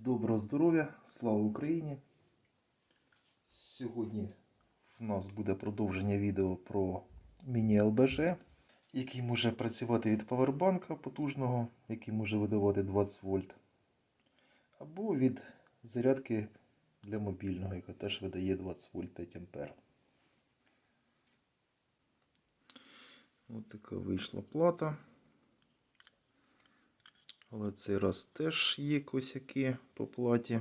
Доброго здоров'я, слава Україні! Сьогодні в нас буде продовження відео про міні-ЛБЖ, який може працювати від павербанка потужного, який може видавати 20 вольт, або від зарядки для мобільного, яка теж видає 20 вольт 5 ампер. Ось така вийшла плата. Але цей раз теж є косяки по платі.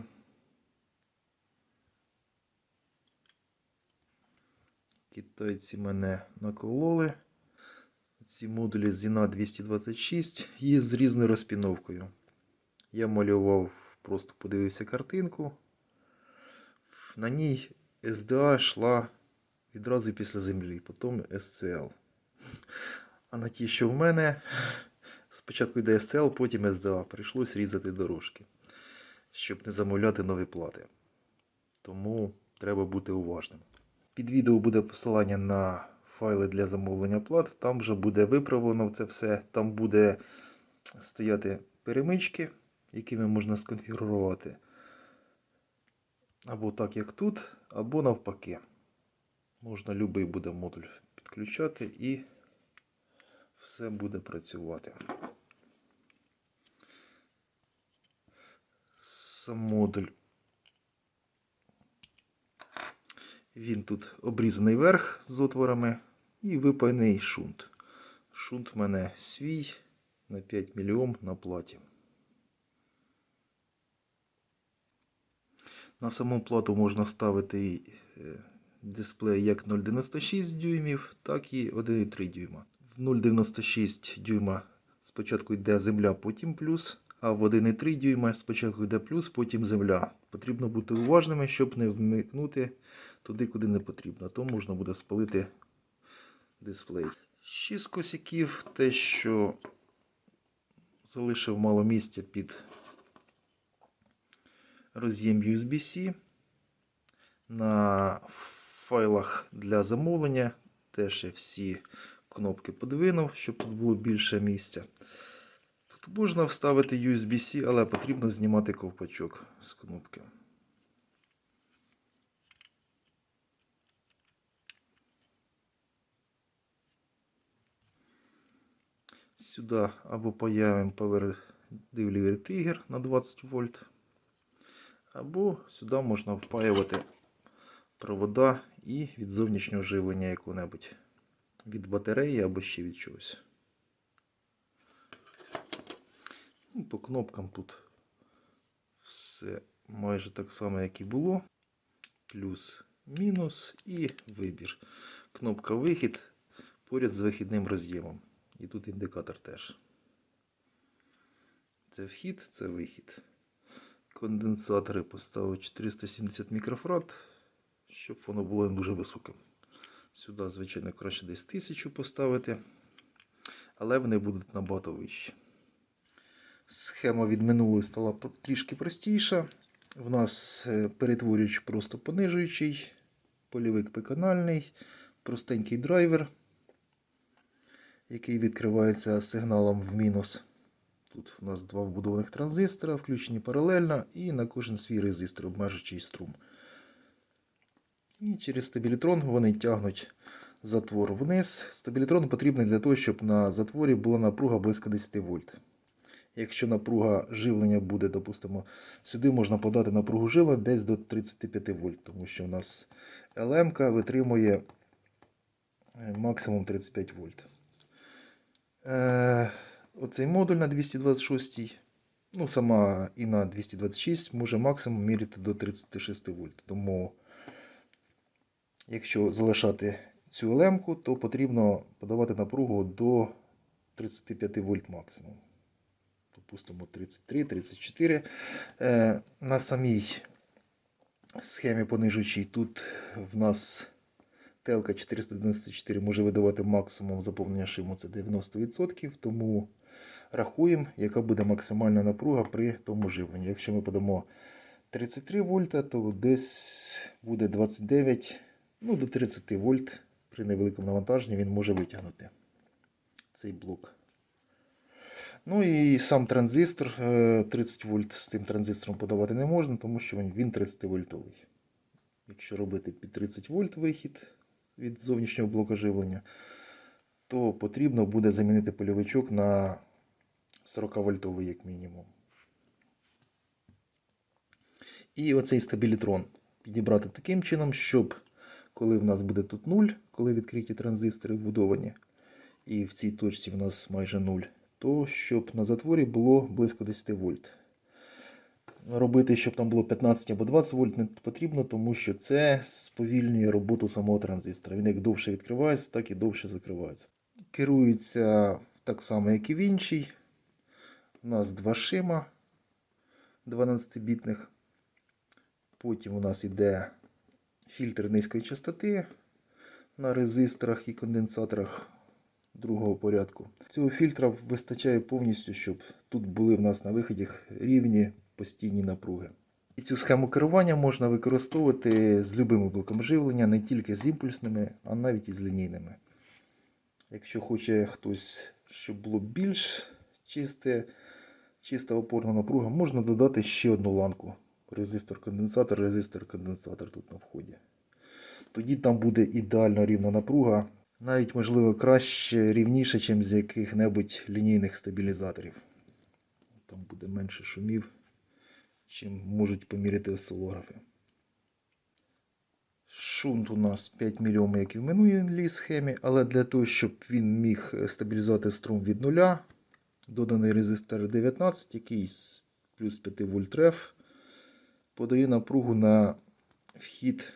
Китайці мене накололи. Ці модулі Zina 226 є з різною розпіновкою. Я малював, просто подивився картинку. На ній SDA йшла відразу після землі, потім SCL. А на ті, що в мене, Спочатку йде SCL, потім SDA. Прийшлось різати дорожки, щоб не замовляти нові плати. Тому треба бути уважним. Під відео буде посилання на файли для замовлення плат. Там вже буде виправлено це все. Там буде стояти перемички, якими можна сконфігурувати. Або так, як тут, або навпаки. Можна будь-який буде модуль підключати і все буде працювати. Сам модуль. Він тут обрізаний верх з отворами і випаяний шунт. Шунт в мене свій на 5 мільйон на платі. На саму плату можна ставити е, дисплей як 0,96 дюймів, так і 1,3 дюйма. В 0,96 дюйма спочатку йде земля, потім плюс, а в 1,3 дюйма спочатку йде плюс, потім земля. Потрібно бути уважними, щоб не вмикнути туди, куди не потрібно. То можна буде спалити дисплей. З косяків те, що залишив мало місця під роз'єм USB-C. На файлах для замовлення теж всі кнопки подвинув, щоб тут було більше місця. Тут можна вставити USB-C, але потрібно знімати ковпачок з кнопки. Сюди або появимо Power Delivery Trigger на 20 вольт, або сюди можна впаювати провода і від зовнішнього живлення якого-небудь від батареї або ще від чогось. Ну, По кнопкам тут все майже так само, як і було. Плюс, мінус і вибір. Кнопка вихід поряд з вихідним роз'ємом. І тут індикатор теж. Це вхід, це вихід. Конденсатори поставив 470 мікрофарад, щоб воно було не дуже високим. Сюди, звичайно, краще десь 1000 поставити, але вони будуть набагато вищі. Схема від минулої стала трішки простіша. В нас е, перетворюючи просто понижуючий, полівик пиканальний, простенький драйвер, який відкривається сигналом в мінус. Тут у нас два вбудованих транзистора, включені паралельно, і на кожен свій резистор, обмежуючий струм. І через стабілітрон вони тягнуть затвор вниз. Стабілітрон потрібний для того, щоб на затворі була напруга близько 10 вольт. Якщо напруга живлення буде, допустимо, сюди можна подати напругу живлення десь до 35 вольт, тому що у нас ЛМ витримує е, максимум 35 вольт. Е, Оцей модуль на 226, ну сама і на 226 може максимум міряти до 36 вольт. Тому Якщо залишати цю лемку, то потрібно подавати напругу до 35 вольт максимум. Допустимо 33-34. Е, на самій схемі понижуючій тут в нас телка 494 може видавати максимум заповнення шиму це 90%, тому рахуємо, яка буде максимальна напруга при тому живленні. Якщо ми подамо 33 вольта, то десь буде 29 ну, до 30 вольт при невеликому навантаженні він може витягнути цей блок. Ну і сам транзистор е, 30 вольт з цим транзистором подавати не можна, тому що він 30 вольтовий. Якщо робити під 30 вольт вихід від зовнішнього блока живлення, то потрібно буде замінити польовичок на 40 вольтовий як мінімум. І оцей стабілітрон підібрати таким чином, щоб коли в нас буде тут 0, коли відкриті транзистори вбудовані, і в цій точці в нас майже 0, то щоб на затворі було близько 10 вольт. Робити, щоб там було 15 або 20 вольт не потрібно, тому що це сповільнює роботу самого транзистора. Він як довше відкривається, так і довше закривається. Керується так само, як і в іншій. У нас два шима 12-бітних. Потім у нас йде фільтр низької частоти на резисторах і конденсаторах другого порядку. Цього фільтра вистачає повністю, щоб тут були в нас на виході рівні постійні напруги. І цю схему керування можна використовувати з любими блоками живлення, не тільки з імпульсними, а навіть і з лінійними. Якщо хоче хтось, щоб було більш чисте, чиста опорна напруга, можна додати ще одну ланку. Резистор-конденсатор, резистор-конденсатор тут на вході. Тоді там буде ідеально рівна напруга, навіть можливо краще, рівніше, ніж з яких-небудь лінійних стабілізаторів. Там буде менше шумів, чим можуть поміряти осцилографи. Шунт у нас 5 мільйом, як і в минулій схемі, але для того, щоб він міг стабілізувати струм від нуля, доданий резистор 19, який з плюс 5 вольт реф, подає напругу на вхід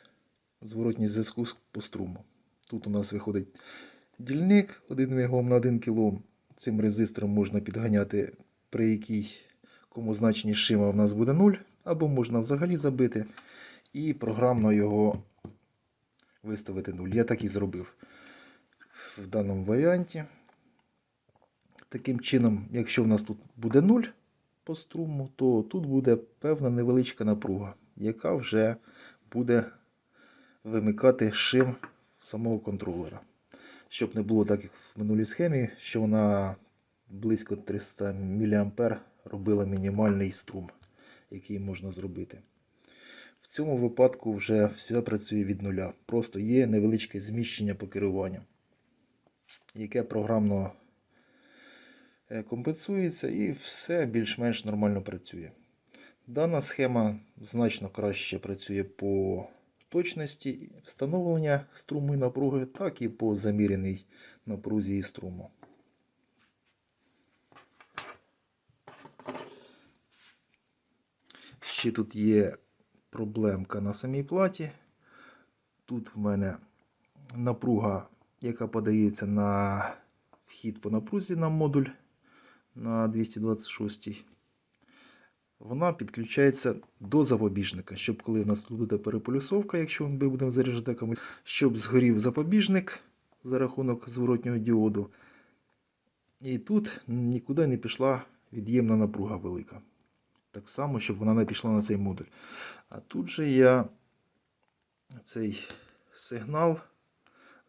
зворотній зв'язку по струму. Тут у нас виходить дільник 1 мегом на 1 кОм. Цим резистором можна підганяти, при якій кому значенні шима в нас буде 0, або можна взагалі забити і програмно його виставити 0. Я так і зробив в даному варіанті. Таким чином, якщо в нас тут буде 0 по струму, то тут буде певна невеличка напруга, яка вже буде вимикати шим самого контролера. Щоб не було так, як в минулій схемі, що вона близько 300 мА робила мінімальний струм, який можна зробити. В цьому випадку вже все працює від нуля. Просто є невеличке зміщення по керуванню, яке програмно компенсується і все більш-менш нормально працює. Дана схема значно краще працює по точності встановлення струму і напруги, так і по заміряній напрузі струму. Ще тут є проблемка на самій платі. Тут в мене напруга, яка подається на вхід по напрузі на модуль на 226. Вона підключається до запобіжника, щоб коли в нас тут буде переполюсовка, якщо ми будемо заряджати акумулятор, щоб згорів запобіжник за рахунок зворотнього діоду. І тут нікуди не пішла від'ємна напруга велика. Так само, щоб вона не пішла на цей модуль. А тут же я цей сигнал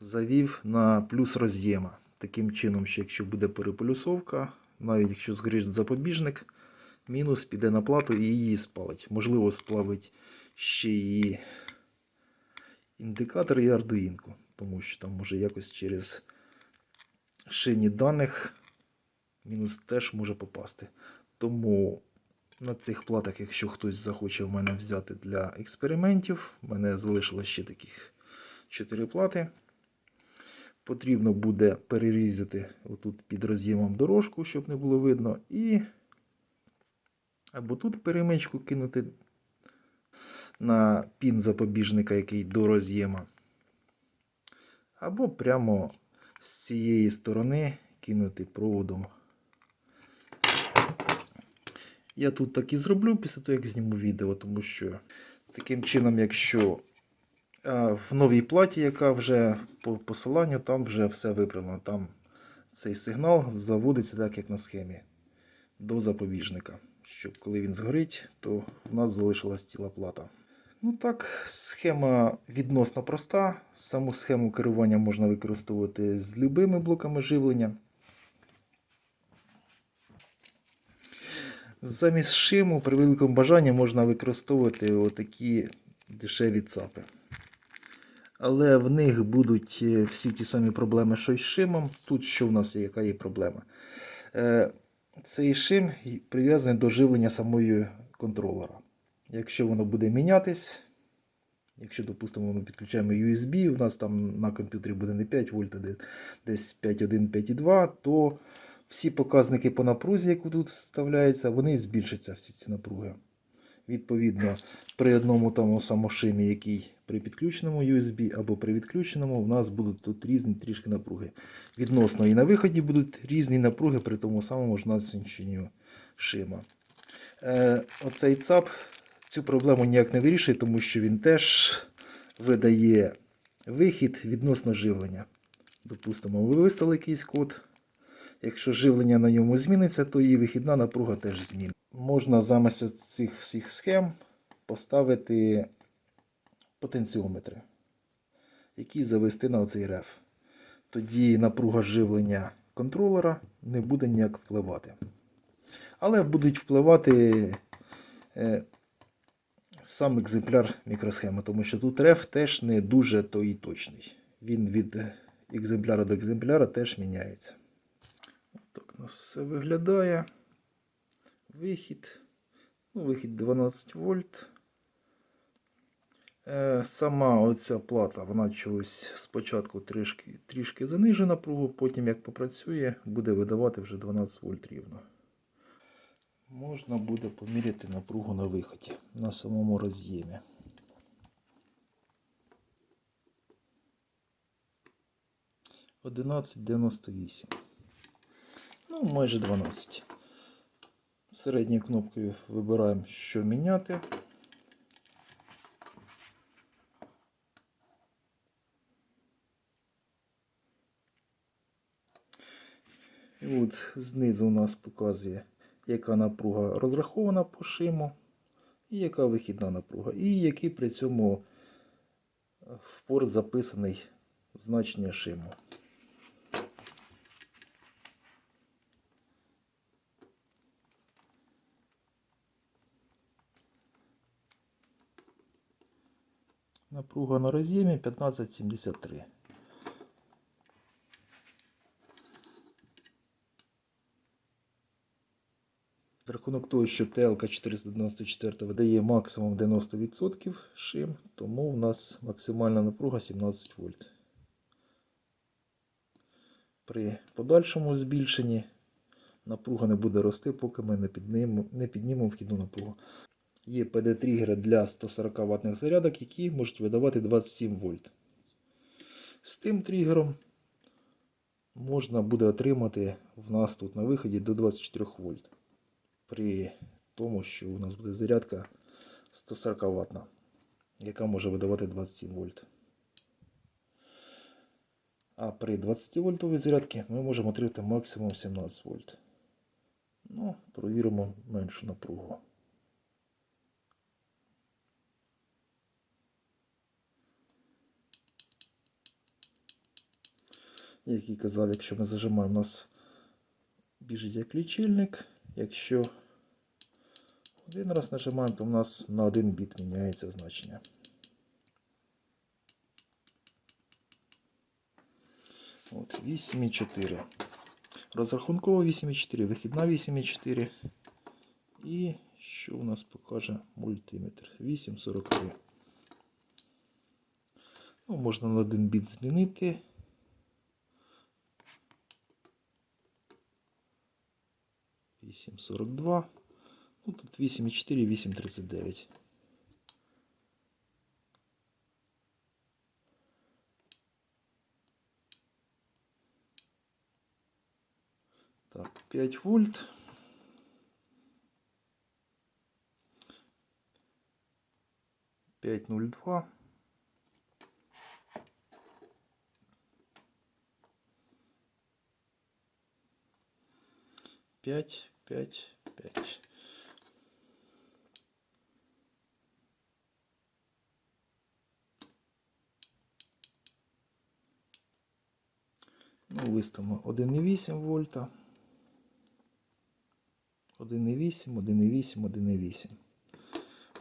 завів на плюс роз'єма. Таким чином, що якщо буде переполюсовка, навіть якщо згорить запобіжник, мінус піде на плату і її спалить. Можливо, сплавить ще і індикатор і ардуїнку, тому що там може якось через шині даних мінус теж може попасти. Тому на цих платах, якщо хтось захоче в мене взяти для експериментів, в мене залишилось ще таких 4 плати. Потрібно буде перерізати отут під роз'ємом дорожку, щоб не було видно. І або тут перемичку кинути на пін запобіжника, який до роз'єма. Або прямо з цієї сторони кинути проводом. Я тут так і зроблю після того, як зніму відео, тому що таким чином, якщо в новій платі, яка вже по посиланню, там вже все виправлено. Там цей сигнал заводиться так, як на схемі, до запобіжника. Щоб коли він згорить, то в нас залишилась ціла плата. Ну так, схема відносно проста. Саму схему керування можна використовувати з любими блоками живлення. Замість шиму при великому бажанні можна використовувати отакі дешеві цапи. Але в них будуть е, всі ті самі проблеми, що й з шимом. Тут що в нас є, яка є проблема? Е, Цей шим прив'язаний до живлення самої контролера. Якщо воно буде мінятись, якщо, допустимо, ми підключаємо USB, у нас там на комп'ютері буде не 5 вольт, а десь 5.1, 5.2, то всі показники по напрузі, які тут вставляються, вони збільшаться всі ці напруги. Відповідно, при одному тому самошимі, який при підключеному USB або при відключеному, у нас будуть тут різні трішки напруги. Відносно і на виході будуть різні напруги при тому самому ж насиченню шима. Е, оцей ЦАП цю проблему ніяк не вирішує, тому що він теж видає вихід відносно живлення. Допустимо, ви виставили якийсь код. Якщо живлення на ньому зміниться, то і вихідна напруга теж зміниться. Можна замість цих всіх схем поставити потенціометри, які завести на оцей реф. Тоді напруга живлення контролера не буде ніяк впливати. Але будуть впливати е, сам екземпляр мікросхеми, тому що тут реф теж не дуже то точний. Він від екземпляра до екземпляра теж міняється. Нас все виглядає. Вихід. Ну, вихід 12 вольт. Е, Сама оця плата, вона чогось спочатку трішки, трішки занижена напругу, потім як попрацює, буде видавати вже 12 вольт рівно. Можна буде поміряти напругу на виході на самому роз'ємі. Одинадцять дев'яносто вісім. Ну, майже 12. Середньою кнопкою вибираємо, що міняти. І от знизу у нас показує, яка напруга розрахована по шиму, і яка вихідна напруга, і який при цьому в порт записаний значення шиму. Напруга на роз'ємі 1573. За рахунок того, що ТЛК 494 видає максимум 90% шим, тому в нас максимальна напруга 17 вольт. При подальшому збільшенні напруга не буде рости, поки ми не піднімемо, вхідну напругу. Є PD-тригери для 140 ватних зарядок, які можуть видавати 27 вольт. З тим тригером можна буде отримати в нас тут на виході до 24 вольт. При тому, що у нас буде зарядка 140 ватна, яка може видавати 27 вольт. А при 20 вольтовій зарядці ми можемо отримати максимум 17 вольт. Ну, провіримо меншу напругу. Як і казав, якщо ми зажимаємо, у нас біжить як лічильник. Якщо один раз нажимаємо, то у нас на один біт міняється значення. От 8,4. Розрахунково 8,4, вихідна 8,4. І що у нас покаже мультиметр? 8,43. Ну, можна на один біт змінити. Вісім сорок два. Ну, тут 8,4, 8,39. Так, 5 вольт. Пять ноль два. Пять, пять, пять. Ну, виставимо 1,8 вольта. 1,8, 1,8, 1,8.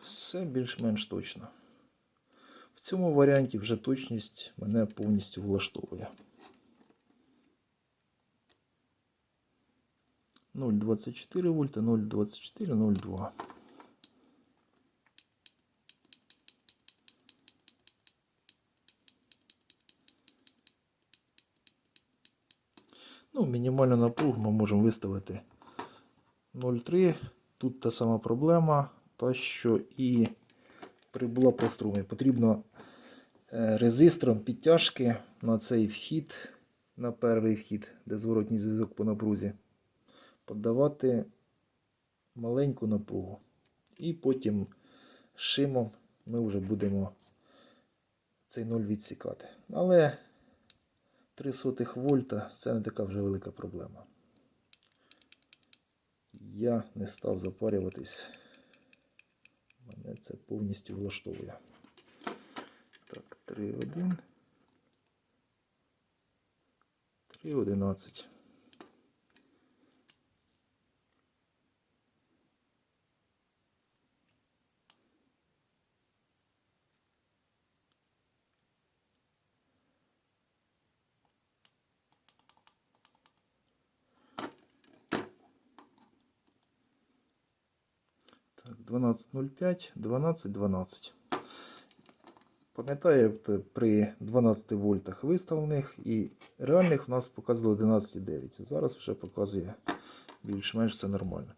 Все більш-менш точно. В цьому варіанті вже точність мене повністю влаштовує. 0,24 вольта, 0,24, 0,2. Ну, мінімальну напругу ми можемо виставити 0,3. Тут та сама проблема, та що і прибула по струмі. Потрібно е, резистором підтяжки на цей вхід, на перший вхід, де зворотній зв'язок по напрузі, подавати маленьку напругу. І потім шимом ми вже будемо цей 0 відсікати. Але 3 сотих вольта це не така вже велика проблема. Я не став запарюватись. Мене це повністю влаштовує. Так, 3,1. 3,11. 12.05, 12.12. Пам'ятаю, от при 12 вольтах виставлених і реальних у нас показувало 11,9. Зараз вже показує більш-менш все нормально.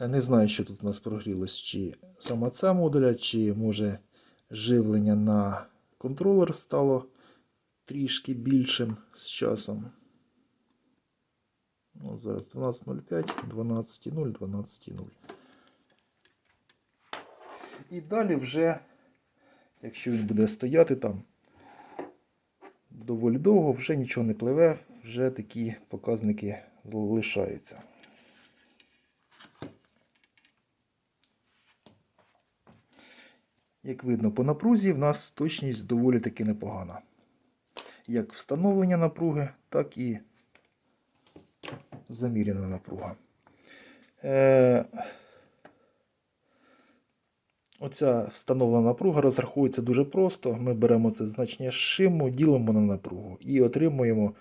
Я не знаю, що тут у нас прогрілось, чи сама ця модуля, чи може живлення на контролер стало трішки більшим з часом. Ну, зараз 12.05, 12.0, 12.0. І далі вже, якщо він буде стояти там доволі довго, вже нічого не пливе, вже такі показники лишаються. Як видно по напрузі, в нас точність доволі таки непогана. Як встановлення напруги, так і заміряна напруга. Е Оця встановлена напруга розраховується дуже просто. Ми беремо це значення шиму, ділимо на напругу і отримуємо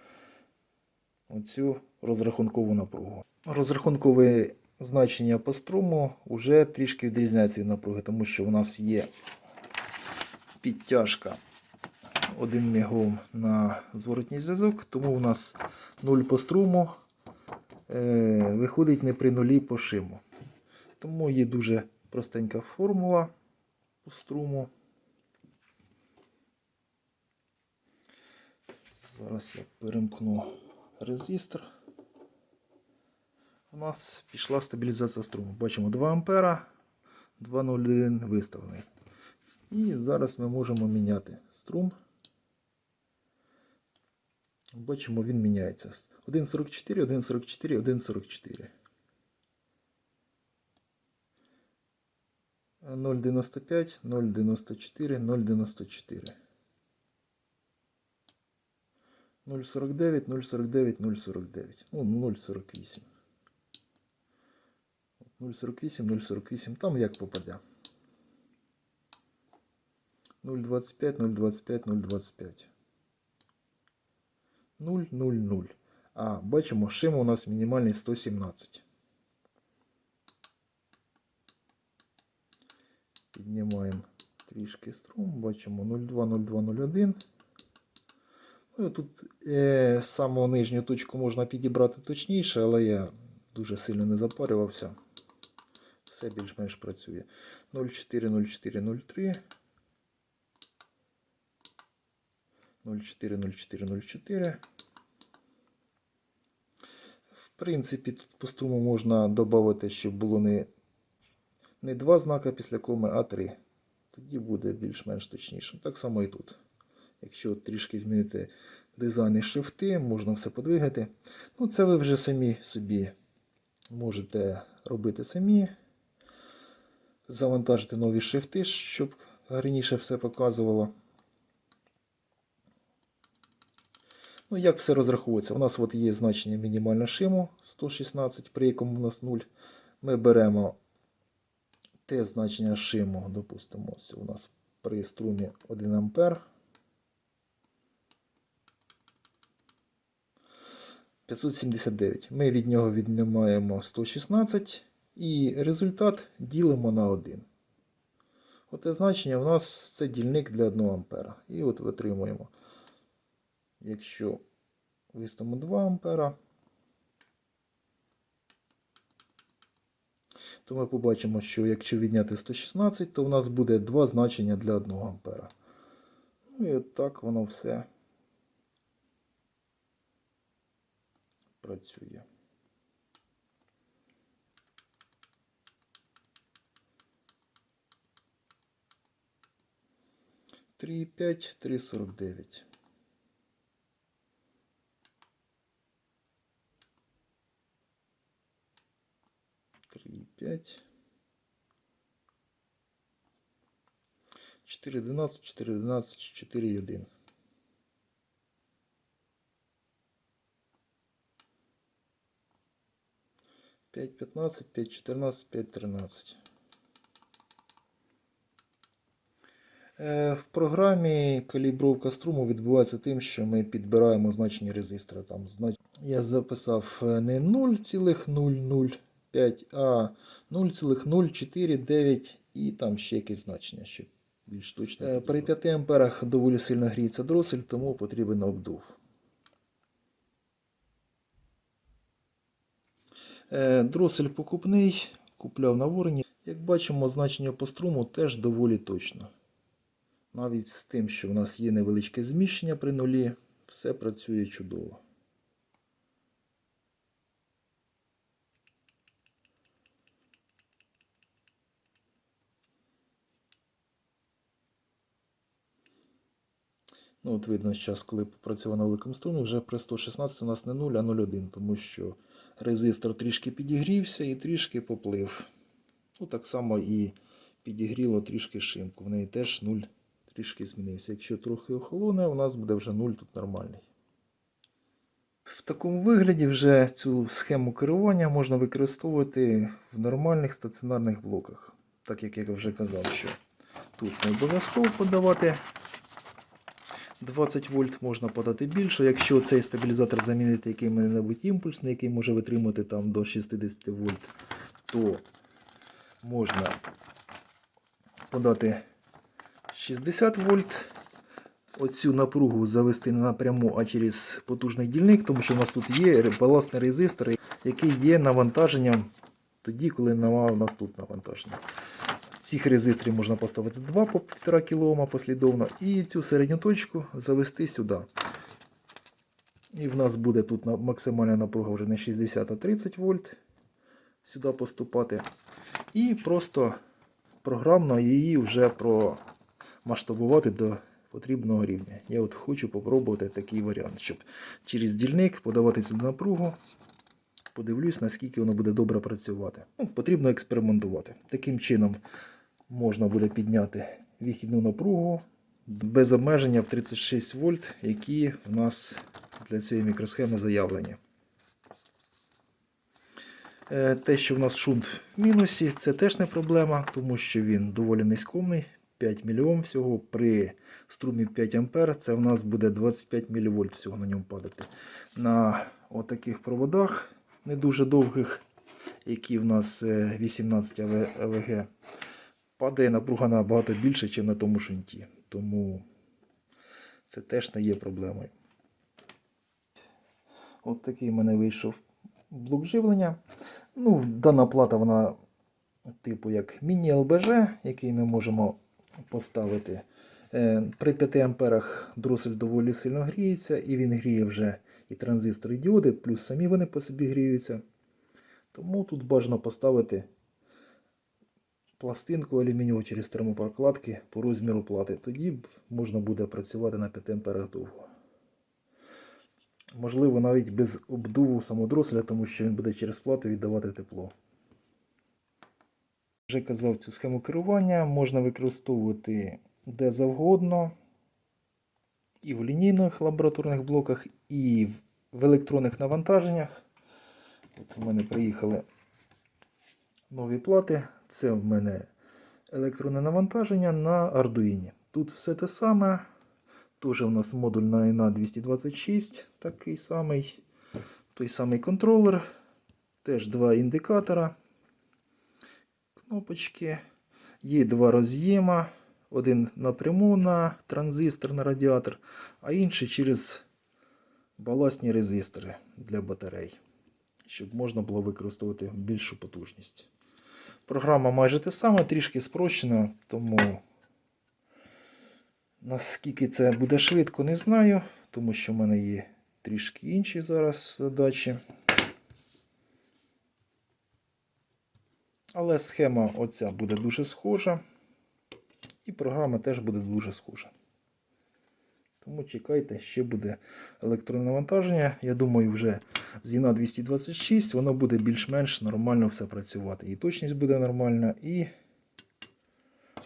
оцю розрахункову напругу. Розрахункове значення по струму вже трішки відрізняється від напруги, тому що у нас є підтяжка 1 мегом на зворотній зв'язок, тому у нас 0 по струму е, виходить не при нулі по шиму. Тому є дуже простенька формула по струму. Зараз я перемкну резистор. У нас пішла стабілізація струму. Бачимо 2 ампера, 2,01 виставлений. І зараз ми можемо міняти струм. Бачимо, він міняється. 1,44, 1,44, 1,44. 0,95, 0,94, 0,94. 0,49, 0,49, 0,49. Ну, 0,48. 0,48, 0,48. Там як попаде. 0,25, 0,25, 0,25. 0, 0, 0. А, бачимо, шим у нас мінімальний 117. Піднімаємо трішки струм, бачимо 0,2, Ну, Тут е, саму нижню точку можна підібрати точніше, але я дуже сильно не запарювався. Все більш-менш працює. 0,4, 0,4, 0,3. 0,4, 0,4, 0,4. В принципі, тут по струму можна додати, щоб було не не два знака після коми, а три. Тоді буде більш-менш точніше. Так само і тут. Якщо трішки змінити дизайн і шрифти, можна все подвигати. Ну, це ви вже самі собі можете робити самі. Завантажити нові шрифти, щоб раніше все показувало. Ну, як все розраховується? У нас от є значення мінімального шиму 116, при якому у нас 0 Ми беремо те значення шиму, допустимо, ось у нас при струмі 1 ампер. 579. Ми від нього віднімаємо 116 і результат ділимо на 1. Оте значення у нас це дільник для 1 ампера. І от витримуємо. Якщо виставимо 2 ампера, то ми побачимо, що якщо відняти 116, то у нас буде два значення для 1 ампера. Ну і от так воно все працює. Три п'ять, три сорок дев'ять. 3,5. 4,11, 4,11, 4,1. Пять пятнадцать, пять чотирнадцать, пять тринадцять. Е, в програмі калібровка струму відбувається тим, що ми підбираємо значні резистори. Там, Я записав е, не 0,00. 5А 0,049 і там ще якесь значення. що більш точно. Е, при 5 амперах доволі сильно гріється дросель, тому потрібен обдув. Е, дросель покупний, купляв на ворні. Як бачимо, значення по струму теж доволі точно. Навіть з тим, що в нас є невеличке зміщення при нулі, все працює чудово. Ну, от видно, зараз, коли попрацював на великому струмі, вже при 116 у нас не 0, а 0,1, тому що резистор трішки підігрівся і трішки поплив. Ну, так само і підігріло трішки шимку. В неї теж 0 трішки змінився. Якщо трохи охолоне, у нас буде вже 0 тут нормальний. В такому вигляді вже цю схему керування можна використовувати в нормальних стаціонарних блоках. Так як я вже казав, що тут не обов'язково подавати 20 вольт, можна подати більше. Якщо цей стабілізатор замінити який-небудь імпульсний, який може витримати там до 60 вольт, то можна подати 60 вольт. Оцю напругу завести не напряму, а через потужний дільник, тому що у нас тут є балансний резистор, який є навантаженням тоді, коли немає у нас тут навантаження. Цих резисторів можна поставити 2 по 1,5 кОм послідовно і цю середню точку завести сюди. І в нас буде тут максимальна напруга вже не 60, а 30 вольт сюди поступати. І просто програмно її вже промасштабувати до потрібного рівня. Я от хочу попробувати такий варіант, щоб через дільник подавати цю напругу. Подивлюсь, наскільки воно буде добре працювати. Ну, потрібно експериментувати. Таким чином можна буде підняти вихідну напругу без обмеження в 36 вольт, які в нас для цієї мікросхеми заявлені. Е, Те, що в нас шунт в мінусі, це теж не проблема, тому що він доволі низькомний. 5 мільйон всього при струмі 5 А це в нас буде 25 мВ всього на ньому падати. На отаких проводах не дуже довгих, які в нас е, 18 АВГ, падає напруга набагато більше, ніж на тому шунті. Тому це теж не є проблемою. От такий в мене вийшов блок живлення. Ну, Дана плата, вона типу як міні-ЛБЖ, який ми можемо поставити. Е, При 5 амперах дросель доволі сильно гріється, і він гріє вже і транзистори, і діоди, плюс самі вони по собі гріються. Тому тут бажано поставити пластинку алюмінієву через термопрокладки по розміру плати. Тоді можна буде працювати на 5 амперах. Можливо, навіть без обдуву самодроселя, тому що він буде через плату віддавати тепло. Вже казав цю схему керування можна використовувати де завгодно. І в лінійних лабораторних блоках, і в електронних навантаженнях. От у мене приїхали нові плати. Це в мене електронне навантаження на Arduino. Тут все те саме. Теж у нас модуль на ENA 226, такий самий. Той самий контролер. Теж два індикатора. Кнопочки. Є два роз'єма. Один напряму на транзистор на радіатор, а інший через баласні резистори для батарей, щоб можна було використовувати більшу потужність. Програма майже те саме, трішки спрощена, тому наскільки це буде швидко, не знаю, тому що в мене є трішки інші зараз задачі. Але схема оця буде дуже схожа. І програма теж буде дуже схожа. Тому чекайте, ще буде електронне навантаження. Я думаю, вже з INA 226 воно буде більш-менш нормально все працювати. І точність буде нормальна, і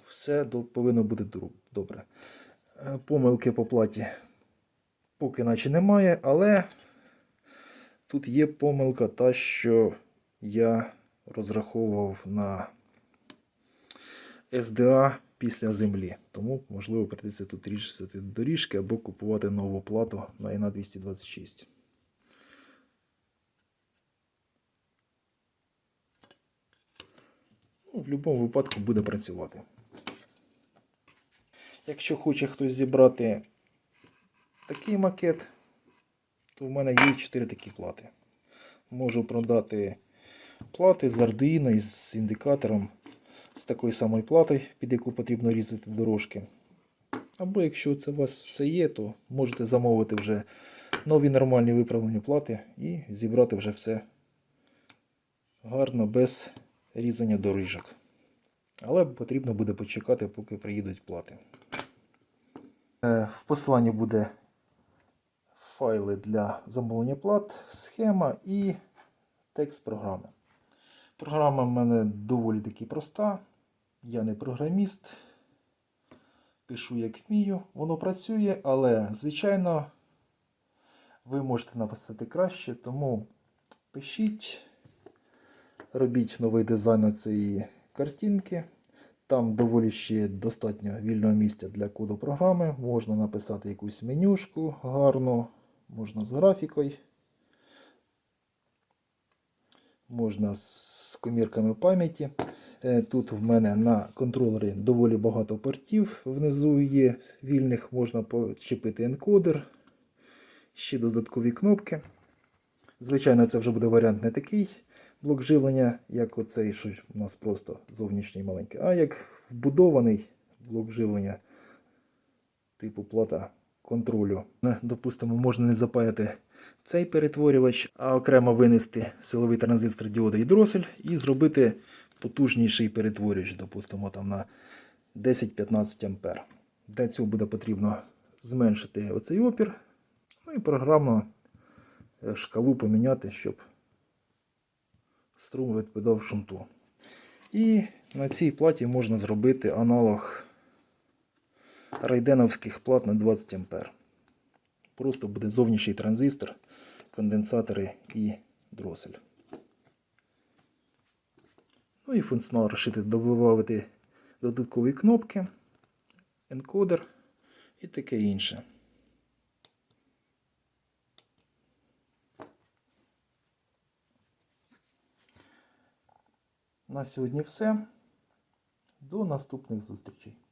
все повинно бути добре. Е, Помилки по платі поки наче немає, але тут є помилка та, що я розраховував на SDA після землі. Тому, можливо, прийдеться тут різати доріжки або купувати нову плату на INA 226. Ну, в будь-якому випадку буде працювати. Якщо хоче хтось зібрати такий макет, то в мене є 4 такі плати. Можу продати плати з Arduino і з індикатором з такою самою платою, під яку потрібно різати дорожки. Або якщо це у вас все є, то можете замовити вже нові нормальні виправлені плати і зібрати вже все гарно без різання доріжок. Але потрібно буде почекати, поки приїдуть плати. Е, В посланні буде файли для замовлення плат, схема і текст програми. Програма в мене доволі таки проста. Я не програміст. Пишу як вмію. Воно працює, але, звичайно, ви можете написати краще, тому пишіть, робіть новий дизайн цієї картинки. Там доволі ще достатньо вільного місця для коду програми. Можна написати якусь менюшку гарну, можна з графікою. Можна з комірками пам'яті. Е, Тут в мене на контролері доволі багато портів. Внизу є вільних, можна почепити енкодер, ще додаткові кнопки. Звичайно, це вже буде варіант не такий блок живлення, як оцей, що у нас просто зовнішній маленький, а як вбудований блок живлення типу плата контролю. Допустимо, можна не запаяти цей перетворювач, а окремо винести силовий транзистор діода і дросель і зробити потужніший перетворювач, допустимо, там на 10-15 А. Для цього буде потрібно зменшити оцей опір, ну і програмно е, шкалу поміняти, щоб струм відповідав шунту. І на цій платі можна зробити аналог райденовських плат на 20 А. Просто буде зовнішній транзистор, конденсатори і дросель. Ну і функціонал розшити, додавати додаткові кнопки, енкодер і таке інше. На сьогодні все. До наступних зустрічей.